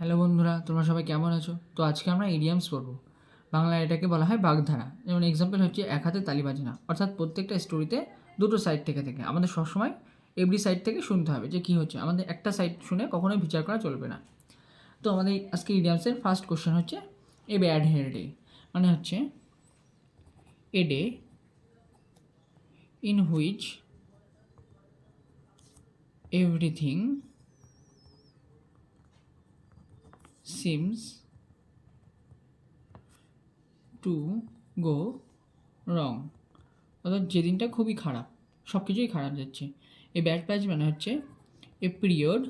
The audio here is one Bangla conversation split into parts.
হ্যালো বন্ধুরা, তোমরা সবাই কেমন আছো? তো আজকে আমরা ইডিয়ামস পড়ব। বাংলায় এটাকে বলা হয় বাগধারা। যেমন এক্সাম্পল হচ্ছে এক হাতে তালি বাজে না অর্থাৎ প্রত্যেকটা স্টোরিতে দুটো সাইড থেকে থেকে। আমাদের সবসময় এভরি সাইড থেকে শুনতে হবে যে কী হচ্ছে। আমাদের একটা সাইড শুনে কখনোই বিচার করা চলবে না। তো আমাদের আজকে ইডিয়ামসের ফার্স্ট কোশ্চেন হচ্ছে, এ ব্যাড হেয়ার ডে মানে হচ্ছে, a day in which everything seems to go wrong অর্থাৎ যেদিনটা খুবই খারাপ সব কিছুই খারাপ যাচ্ছে। এ ব্যাড প্যাচ মানে হচ্ছে এ পিরিয়ড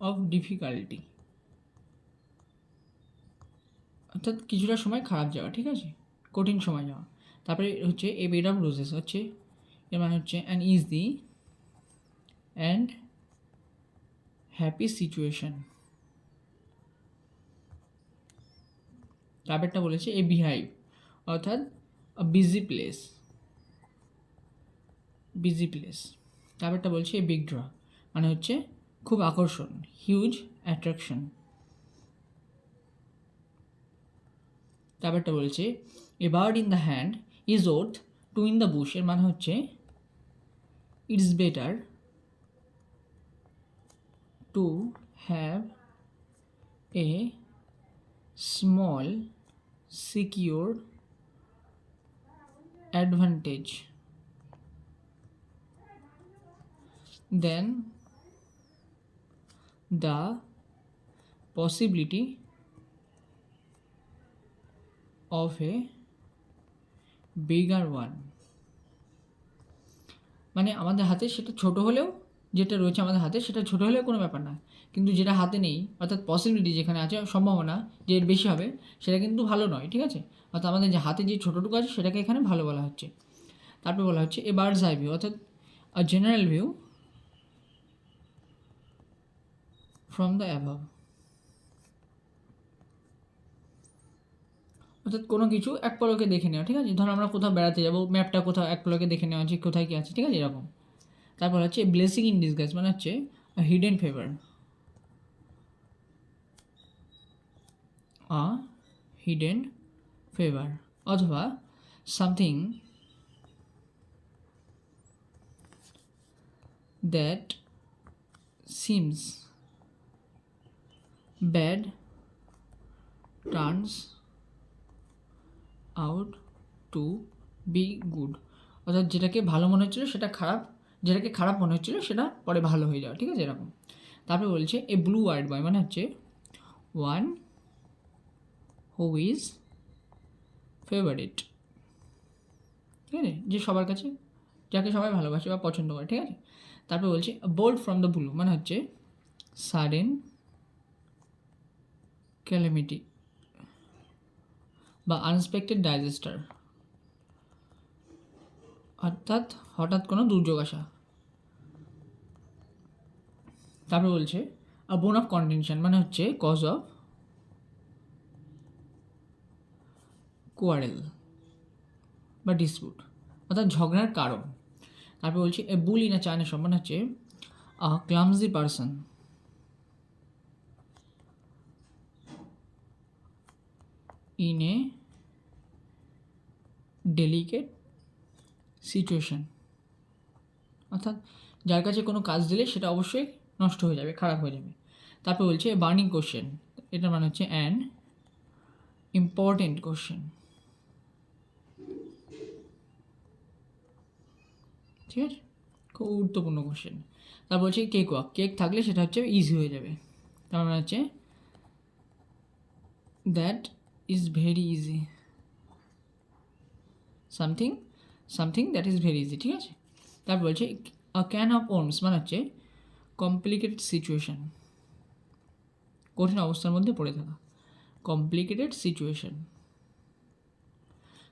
অফ ডিফিকাল্টি অর্থাৎ কিছুটা সময় খারাপ যাওয়া, ঠিক আছে? কঠিন সময় যাওয়া। তারপরে হচ্ছে এ বেড অফ রোজেস হচ্ছে এর মানে হচ্ছে an is the and happy situation. তারপরটা বলেছে, এ বিহাইভ অর্থাৎ বিজি প্লেস বিজি প্লেস তারপরটা বলছে, এ বিগ ড্র মানে হচ্ছে খুব আকর্ষণ হিউজ অ্যাট্রাকশন তারপরটা বলছে a bird in the hand is worth two in the bush এর মানে হচ্ছে it's better to have a small secure advantage than the possibility of a bigger one মানে আমাদের হাতে সেটা ছোট হলেও যেটা রয়েছে আমাদের হাতে, সেটা ছোটো হলেও কোনো ব্যাপার না। কিন্তু যেটা হাতে নেই, অর্থাৎ পসিবিলিটি যেখানে আছে, সম্ভাবনা যে এর বেশি হবে, সেটা কিন্তু ভালো নয়, ঠিক আছে? অর্থাৎ আমাদের যে হাতে যে ছোটোটুকু আছে, সেটাকে এখানে ভালো বলা হচ্ছে। তারপর বলা হচ্ছে এ বার্ডস আই ভিউ অর্থাৎ a general view from the above অর্থাৎ কোনো কিছু এক পলকে দেখে নেওয়া, ঠিক আছে? ধরো আমরা কোথাও বেড়াতে যাব ম্যাপটা কোথাও এক পলকে দেখে নেওয়া যে কোথায় কী আছে, ঠিক আছে? এরকম। তারপর হচ্ছে ব্লেসিং ইন ডিসগাইজ মানে হচ্ছে hidden favour a hidden favour অথবা something that seems bad turns out to be good অর্থাৎ যেটাকে ভালো মনে হচ্ছিল সেটা খারাপ যেটাকে খারাপ মনে হচ্ছিল সেটা পরে ভালো হয়ে যাওয়া, ঠিক আছে? এরকম। তারপরে বলছে এ ব্লু ওয়াইড বয় মানে হচ্ছে ওয়ান হু ইজ ফেভারিট ঠিক আছে? যে সবার কাছে, যাকে সবাই ভালোবাসে বা পছন্দ করে, ঠিক আছে? তারপরে বলছে বোল্ড ফ্রম দ্য ব্লু মানে হচ্ছে সাডেন ক্যালামিটি বা আনএক্সপেক্টেড ডাইজেস্টার অর্থাৎ হঠাৎ কোনো দুর্যোগ আসা। তারপরে বলছে আ বোন অফ কন্টেনশন মানে হচ্ছে কজ অফ কোয়ারেল বা ডিসপুট অর্থাৎ ঝগড়ার কারণ। তারপরে বলছে a bull in a china মানে হচ্ছে a clumsy person in a delicate situation অর্থাৎ যার কাছে কোনো কাজ দিলে সেটা অবশ্যই নষ্ট হয়ে যাবে, খারাপ হয়ে যাবে। তারপর বলছে বার্নিং কোশ্চেন এটার মানে হচ্ছে অ্যান ইম্পর্টেন্ট কোশ্চেন ঠিক আছে? খুব গুরুত্বপূর্ণ কোশ্চেন তারপর বলছে কেক ওয়াক কেক থাকলে সেটা হচ্ছে ইজি হয়ে যাবে। তার মানে হচ্ছে that is very easy something something that is very easy ঠিক আছে? তারপর বলছে ক্যান অফ ওমস মানে হচ্ছে কমপ্লিকেটেড সিচুয়েশান। কঠিন অবস্থার মধ্যে পড়ে থাকা। Complicated situation.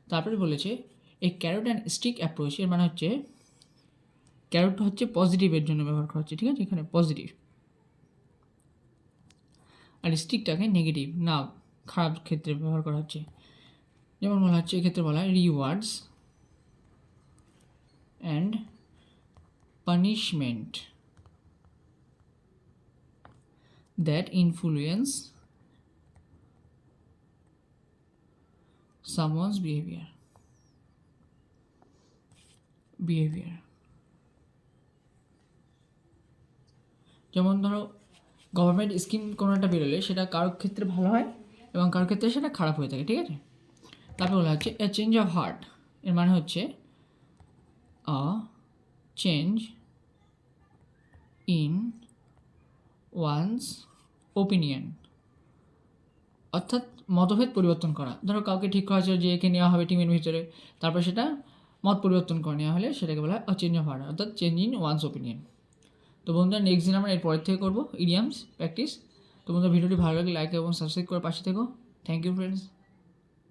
তারপরে বলেছে এই ক্যারোট অ্যান্ড স্টিক অ্যাপ্রোচ এর মানে হচ্ছে ক্যারোট হচ্ছে পজিটিভের জন্য ব্যবহার করা হচ্ছে, ঠিক আছে? এখানে পজিটিভ আর স্টিকটাকে নেগেটিভ না খারাপ ক্ষেত্রে ব্যবহার করা হচ্ছে। যেমন বলা হচ্ছে, এক্ষেত্রে বলা হয় rewards and punishment that influence someone's behavior. Behavior. যেমন ধরো গভর্নমেন্ট স্কিম কোনো একটা বেরোলে সেটা কারোর ক্ষেত্রে ভালো হয় এবং কারোর ক্ষেত্রে সেটা খারাপ হয়ে থাকে, ঠিক আছে? তারপর বলা হচ্ছে এ চেঞ্জ অফ হার্ট এর মানে হচ্ছে a change in one's opinion অর্থাৎ মতভেদ পরিবর্তন করা। ধরো কাউকে ঠিক করা হয়েছে যে একে নেওয়া হবে টিমের ভিতরে, তারপর সেটা মত পরিবর্তন করে নেওয়া হলে সেটাকে বলা হয় চেঞ্জ অফ হার্ট অর্থাৎ চেঞ্জ ইন ওয়ান্স ওপিনিয়ন তো বন্ধুরা নেক্সট দিন আমরা এর পরের থেকে করব ইডিয়ামস প্র্যাকটিস তো বন্ধুরা, ভিডিওটি ভালো লাগলে লাইক এবং সাবস্ক্রাইব করে পাশে থেকো। Thank you friends